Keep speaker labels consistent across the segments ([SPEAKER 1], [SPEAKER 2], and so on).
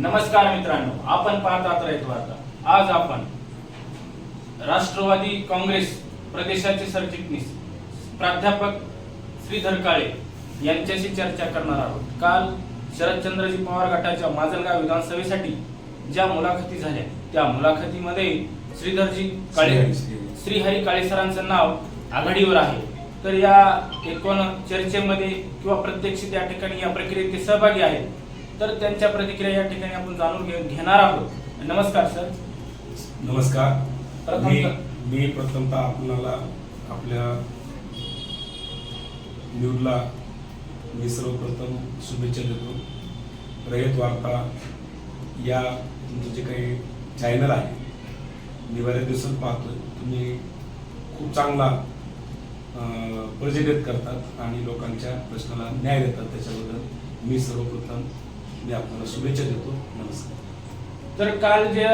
[SPEAKER 1] नमस्कार मित्रांनो आपण पाहतात वार्ता आज आपण राष्ट्रवादी काँग्रेस प्रदेशाचे सरचिटणीस प्राध्यापक श्रीधर काळे यांच्याशी चर्चा करणार आहोत. काल शरदचंद्रजी पवार गटाच्या माजलगाव विधानसभेसाठी ज्या मुलाखती झाल्या त्या मुलाखतीमध्ये श्रीधरजी काळे.
[SPEAKER 2] श्रीहरी
[SPEAKER 1] काळे सरांचं नाव आघाडीवर आहे. तर या एकूण चर्चेमध्ये किंवा प्रत्यक्ष त्या ठिकाणी या प्रक्रियेत ते सहभागी आहेत. तर त्यांच्या प्रतिक्रिया या ठिकाणी आपण जाणून घेणार आहोत. नमस्कार सर.
[SPEAKER 2] नमस्कार. मी मी प्रथमतः आपणाला आपल्या न्यूजला मी सर्वप्रथम शुभेच्छा देतो. रयत वार्ता या तुमचं जे काही चॅनल आहे मी बऱ्याच दिवसात पाहतो तुम्ही खूप चांगला प्रेझेंटेट करतात आणि लोकांच्या प्रश्नाला न्याय देतात. त्याच्याबद्दल मी सर्वप्रथम मी आपल्याला शुभेच्छा देतो. नमस्कार.
[SPEAKER 1] तर काल ज्या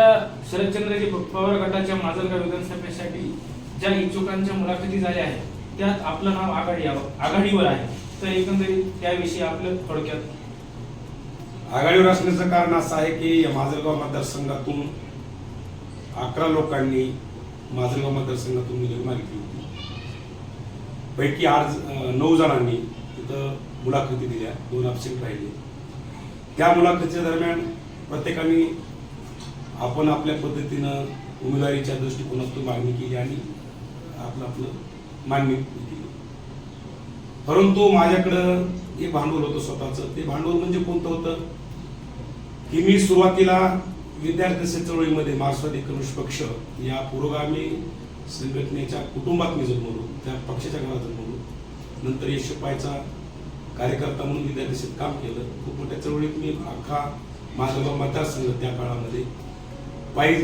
[SPEAKER 1] शरदचंद्रजी पवार गटाच्या माजलगाव विधानसभेसाठी ज्या इच्छुकांच्या मुलाखती झाल्या आहेत त्यात आपलं नाव आघाडी आघाडीवर आहे. तर एकंदरीत त्याविषयी आपलं थोडक्यात.
[SPEAKER 2] आघाडीवर असण्याचं कारण असं आहे की या माजलगाव मतदारसंघातून अकरा लोकांनी माजलगाव मतदारसंघातून निवडणूक मागितली होती. पैकी आठ नऊ जणांनी तिथं मुलाखती दिल्या दोन अपसेंट राहिले. त्या मुलाखतीच्या दरम्यान प्रत्येकाने आपण आपल्या पद्धतीनं उमेदवारीच्या दृष्टिकोनातून मागणी केली आणि आपलं आपलं मागणी केली. परंतु माझ्याकडं एक भांडवल होतं स्वतःचं ते भांडवल म्हणजे कोणतं होतं? की मी सुरुवातीला विद्यार्थी चळवळीमध्ये मार्क्सवादी कम्युनिस्ट पक्ष या पुरोगामी संघटनेच्या कुटुंबात मी जन्मलो त्या पक्षाच्या घरात जन्मलो. नंतर यशपायचा कार्यकर्ता म्हणून विद्यार्थी काम केलं. खूप मोठ्या चळवळीत मी अख्खा माझा मतदारसंघ त्या काळामध्ये पायी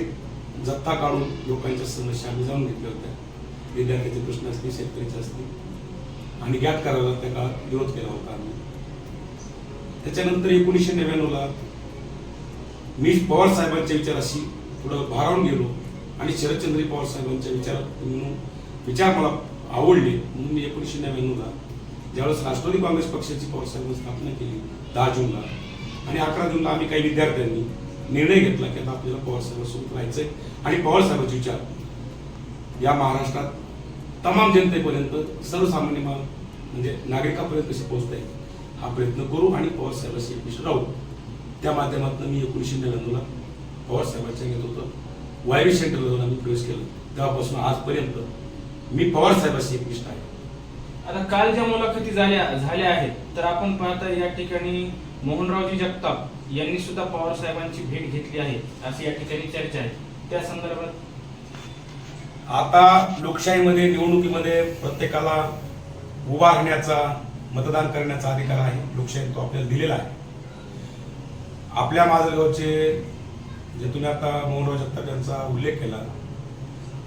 [SPEAKER 2] जत्ता काढून लोकांच्या समस्या आम्ही जाऊन घेतल्या होत्या. विद्यार्थ्याचे प्रश्न असतील शेतकऱ्याचे असतील. आणि ज्ञात करायला त्या काळात विरोध केला होता आम्ही. त्याच्यानंतर एकोणीसशे नव्याण्णवला मी पवार साहेबांच्या विचाराशी थोडं भारावून गेलो. आणि शरदचंद्र पवार साहेबांच्या विचारात म्हणून विचार मला आवडले. म्हणून मी एकोणीसशे नव्याण्णवला ज्यावेळेस राष्ट्रवादी काँग्रेस पक्षाची पवार साहेबांनी स्थापना केली दहा जूनला आणि अकरा जूनला आम्ही काही विद्यार्थ्यांनी निर्णय घेतला की आता आपल्याला पवारसाहेबांसोबत राहायचंय. आणि पवारसाहेबांचे विचार या महाराष्ट्रात तमाम जनतेपर्यंत सर्वसामान्य मा- म्हणजे नागरिकापर्यंत कसे पोहोचता येईल हा प्रयत्न करू आणि पवार साहेबांशी राहू. त्या माध्यमातून मी एकोणीसशे नव्याण्णवला पवार साहेबांच्या घेत होतं वायरी सेंटरला जाऊन आम्ही प्रवेश केला. तेव्हापासून आजपर्यंत मी पवारसाहेबाशी साहेबांशी आहे.
[SPEAKER 1] आता काल ज्या मुलाखती झाल्या झाल्या आहेत तर आपण पाहता या ठिकाणी मोहनरावजी जगताप यांनी सुद्धा पवार साहेबांची भेट घेतली आहे अशी या ठिकाणी चर्चा आहे. त्या संदर्भात
[SPEAKER 2] आता लोकशाहीमध्ये निवडणुकीमध्ये प्रत्येकाला उभा राहण्याचा मतदान करण्याचा अधिकार आहे. लोकशाही तो आपल्याला दिलेला आहे. आपल्या माजलगावचे जे तुम्ही आता मोहनराव जगताप यांचा उल्लेख केला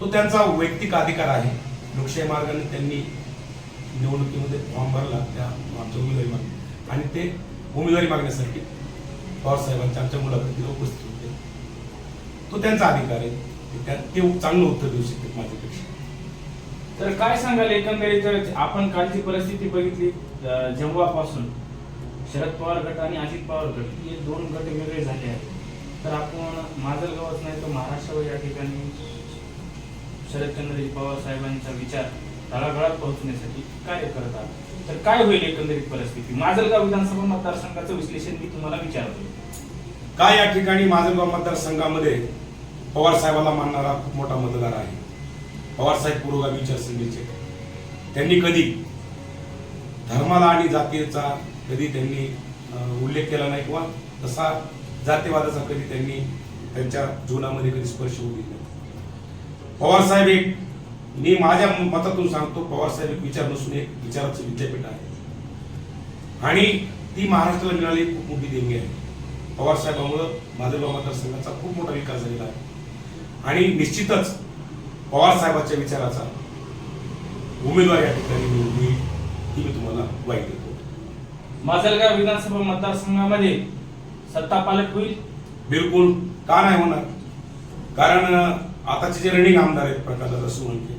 [SPEAKER 2] तो त्यांचा वैयक्तिक अधिकार आहे. लोकशाही मार्गाने त्यांनी निवडणुकीमध्ये फॉर्म भरला त्या आमच्या उमेदवारी माग आणि ते उमेदवारी मागण्यासाठी पवारसाहेबांच्या आमच्या मुलाखतीला उपस्थित होते. तो त्यांचा अधिकार आहे. त्या- ते चांगलं उत्तर देऊ शकतात माझ्यापेक्षा.
[SPEAKER 1] तर काय सांगाल एकंदरीत आपण कालची परिस्थिती बघितली जेव्हापासून शरद पवार गट आणि अजित पवार गट हे दोन गट वेगळे झाले आहेत. तर आपण माजलगावच नाही तर महाराष्ट्रावर या ठिकाणी शरदचंद्रजी पवार साहेबांचा विचार तळागाळात पोहोचण्यासाठी कार्य करत आहात? तर काय होईल एकंदरीत परिस्थिती? माजलगाव विधानसभा मतदारसंघाचं विश्लेषण मी तुम्हाला विचारतो.
[SPEAKER 2] काय या ठिकाणी माजलगाव मतदारसंघामध्ये पवार साहेबाला मानणारा खूप मोठा मतदार आहे? पवारसाहेब पुरोगामी विचारसरणीचे त्यांनी कधी धर्माला आणि जातीचा कधी त्यांनी उल्लेख केला नाही किंवा तसा जातीवादाचा कधी त्यांनी त्यांच्या जीवनामध्ये कधी स्पर्श होऊ दिला नाही. एक मी माझ्या मतातून सांगतो पवार साहेब एक विचार नसून एक विचाराचं विद्यापीठ आहे. आणि ती महाराष्ट्राला मिळाली खूप मोठी देणगी आहे. पवार साहेबांमुळं माधवगाव मतदारसंघाचा खूप मोठा विकास झालेला आहे. आणि निश्चितच पवार साहेबांच्या विचाराचा उमेदवार या ठिकाणी निवडून येईल ही मी तुम्हाला वाईट देतो.
[SPEAKER 1] माजलगाव विधानसभा मतदारसंघामध्ये सत्ता पालट होईल?
[SPEAKER 2] बिलकुल का नाही होणार? कारण आताचे जे रनिंग आमदार आहेत प्रकाशदादा सोळंके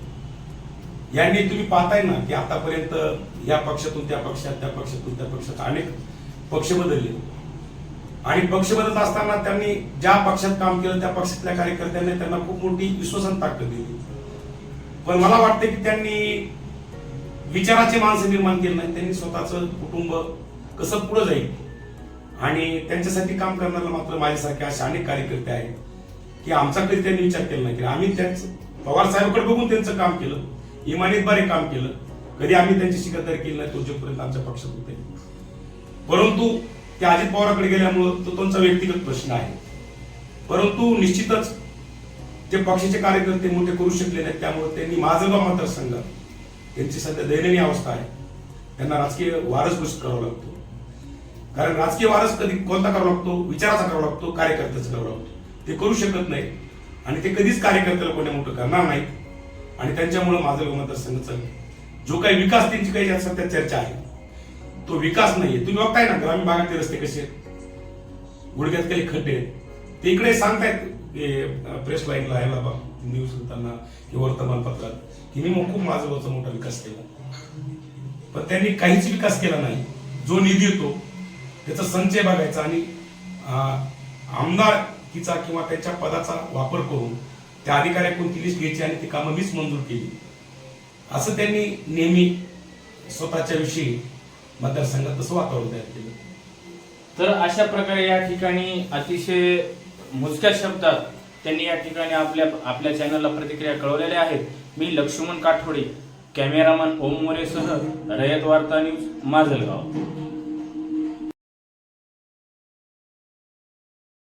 [SPEAKER 2] यांनी तुम्ही पाहताय ना की आतापर्यंत या पक्षातून त्या पक्षात त्या पक्षातून त्या पक्षात अनेक पक्ष बदलले. आणि पक्ष बदलत असताना त्यांनी ज्या पक्षात काम केलं त्या पक्षातल्या कार्यकर्त्यांनी त्यांना खूप मोठी विश्वासन ताकद दिली. पण मला वाटतं की त्यांनी विचाराचे माणसं निर्माण केले नाही त्यांनी स्वतःचं कुटुंब कसं पुढे जाईल? आणि त्यांच्यासाठी काम करणारा मात्र माझ्यासारखे असे अनेक कार्यकर्ते आहेत. की आमचा कधी त्यांनी विचार केला नाही की आम्ही त्यांचं पवार साहेबांकडे बघून त्यांचं काम केलं. इमानीत बारे काम केलं. कधी आम्ही त्यांची गद्दारी केली नाही तो जोपर्यंत आमच्या पक्षात होते परंतु ते अजित पवाराकडे गेल्यामुळं तो त्यांचा व्यक्तिगत प्रश्न आहे. परंतु निश्चितच ते पक्षाचे कार्यकर्ते मोठे करू शकले नाहीत त्यामुळे त्यांनी माझगाव मतदारसंघ त्यांची सध्या दयनीय अवस्था आहे. त्यांना राजकीय वारस घोषित करावा लागतो. कारण राजकीय वारस कधी कोणता करावा लागतो? विचाराचा करावा लागतो कार्यकर्त्याचा करावा लागतो. ते करू शकत नाही. आणि ते कधीच कार्यकर्त्याला कोणी मोठं करणार नाही. आणि त्यांच्यामुळे माझं मतदारसंघ चालले जो काही विकास त्यांची काही सध्या चर्चा आहे तो विकास नाहीये. तुम्ही बघताय ना ग्रामीण भागातले रस्ते कसे आहेत? गुडघ्यात काही खड्डे आहेत. ते इकडे सांगतायत प्रेस लाईनला यायला बा न्यूज होताना हे वर्तमानपत्रात की मी मग खूप माझा मोठा विकास केला. पण त्यांनी काहीच विकास केला नाही. जो निधी येतो त्याचा संचय बघायचा आणि आमदार तिचा किंवा त्याच्या पदाचा वापर करून त्या अधिकाऱ्याकडून ती लिस्ट घ्यायची आणि ती कामं मीच मंजूर केली. असं त्यांनी नेहमी स्वतःच्या विषयी मतदारसंघात तसं वातावरण तयार केलं.
[SPEAKER 1] तर अशा प्रकारे या ठिकाणी अतिशय मोजक्या शब्दात त्यांनी या ठिकाणी आपल्या आपल्या चॅनलला प्रतिक्रिया कळवलेल्या आहेत. मी लक्ष्मण काठोडे कॅमेरामन ओम मोरेसह रयत वार्ता न्यूज माजलगाव.